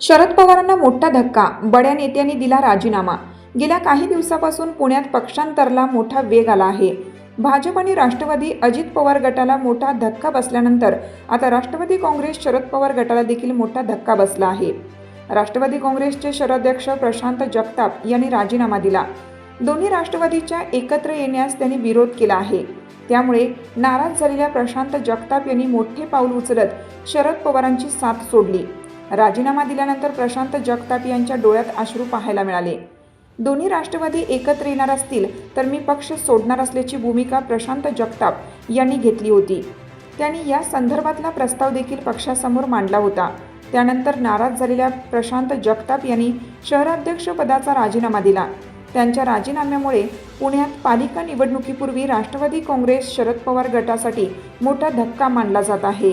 शरद पवारांना मोठा धक्का बड्या नेत्यांनी दिला राजीनामा. गेल्या काही दिवसापासून पुण्यात पक्षांतरला मोठा वेग आला आहे. भाजप आणि राष्ट्रवादी अजित पवार गटाला मोठा धक्का बसल्यानंतर आता राष्ट्रवादी काँग्रेस शरद पवार गटाला देखील मोठा धक्का बसला आहे. राष्ट्रवादी काँग्रेसचे शहराध्यक्ष प्रशांत जगताप यांनी राजीनामा दिला. दोन्ही राष्ट्रवादीच्या एकत्र येण्यास त्यांनी विरोध केला आहे. त्यामुळे नाराज झालेल्या प्रशांत जगताप यांनी मोठे पाऊल उचलत शरद पवारांची साथ सोडली. राजीनामा दिल्यानंतर प्रशांत जगताप यांच्या डोळ्यात अश्रू पाहायला मिळाले. दोन्ही राष्ट्रवादी एकत्र येणार असतील तर मी पक्ष सोडणार असल्याची भूमिका प्रशांत जगताप यांनी घेतली होती. त्यांनी या संदर्भातला प्रस्ताव देखील पक्षासमोर मांडला होता. त्यानंतर नाराज झालेल्या प्रशांत जगताप यांनी शहराध्यक्षपदाचा राजीनामा दिला. त्यांच्या राजीनाम्यामुळे पुण्यात पालिका निवडणुकीपूर्वी राष्ट्रवादी काँग्रेस शरद पवार गटासाठी मोठा धक्का मानला जात आहे.